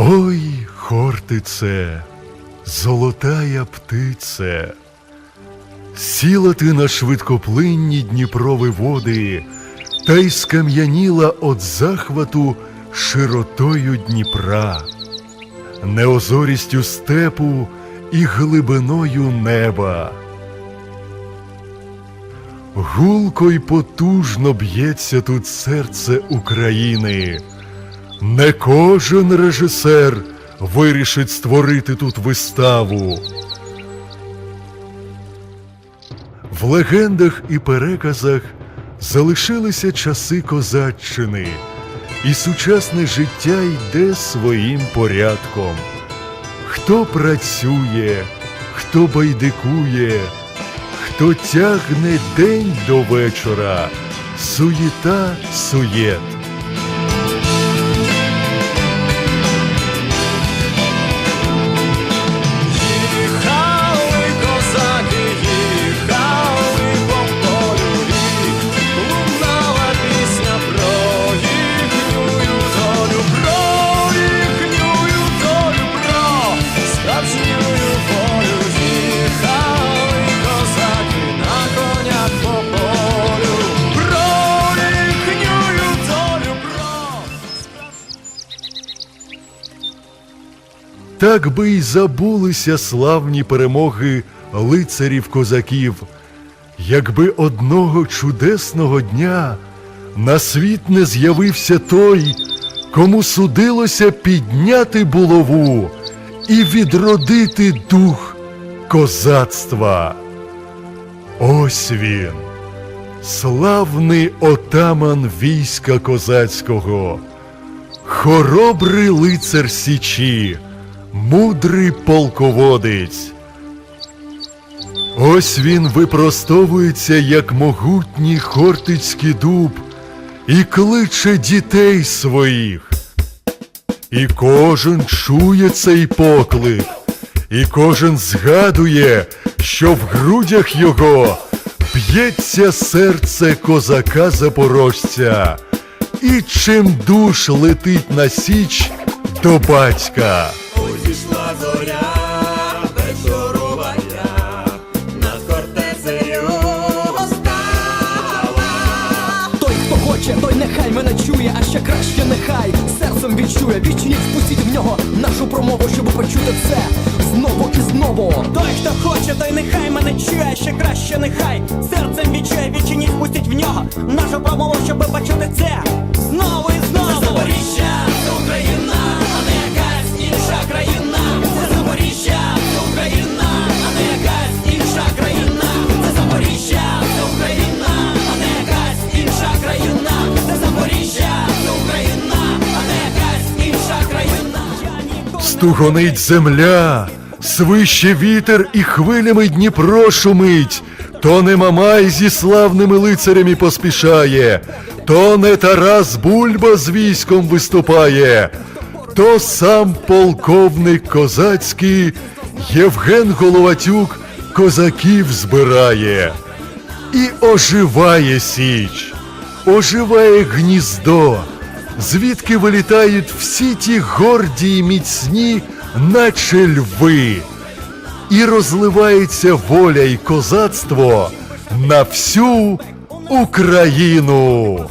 Ой, Хортице, золотая птице, сіла ти на швидкоплинні Дніпрові води, та й скам'яніла от захвату широтою Дніпра, неозорістю степу і глибиною неба. Гулко й потужно б'ється тут серце України. Не кожен режисер вирішить створити тут виставу. В легендах і переказах залишилися часи козаччини, і сучасне життя йде своїм порядком. Хто працює, хто байдикує, хто тягне день до вечора, суєта суєт. Так би й забулися славні перемоги лицарів козаків, якби одного чудесного дня на світ не з'явився той, кому судилося підняти булаву і відродити дух козацтва. Ось він, славний отаман війська козацького. Хоробрий лицар Січі, мудрий полководець. Ось він випростовується, як могутній хортицький дуб, і кличе дітей своїх. І кожен чує цей поклик, і кожен згадує, що в грудях його б'ється серце козака запорожця, і чим душ летить на січ до батька. Краще нехай серцем відчує, вічність, впустіть в нього нашу промову, щоб почути це знову і знову. Той, хто хоче, той нехай мене чує, ще краще нехай Серцем відчує, вічність, впустіть в нього Нашу промову, щоб почути це Знову Стугонить земля, свище вітер і хвилями Дніпро шумить, то не Мамай зі славними лицарями поспішає, то не Тарас Бульба з військом виступає, то сам полковник козацький Євген Головатюк козаків збирає. І оживає січ, оживає гніздо, звідки вилітають всі ті горді й міцні, наче льви, і розливається воля й козацтво на всю Україну.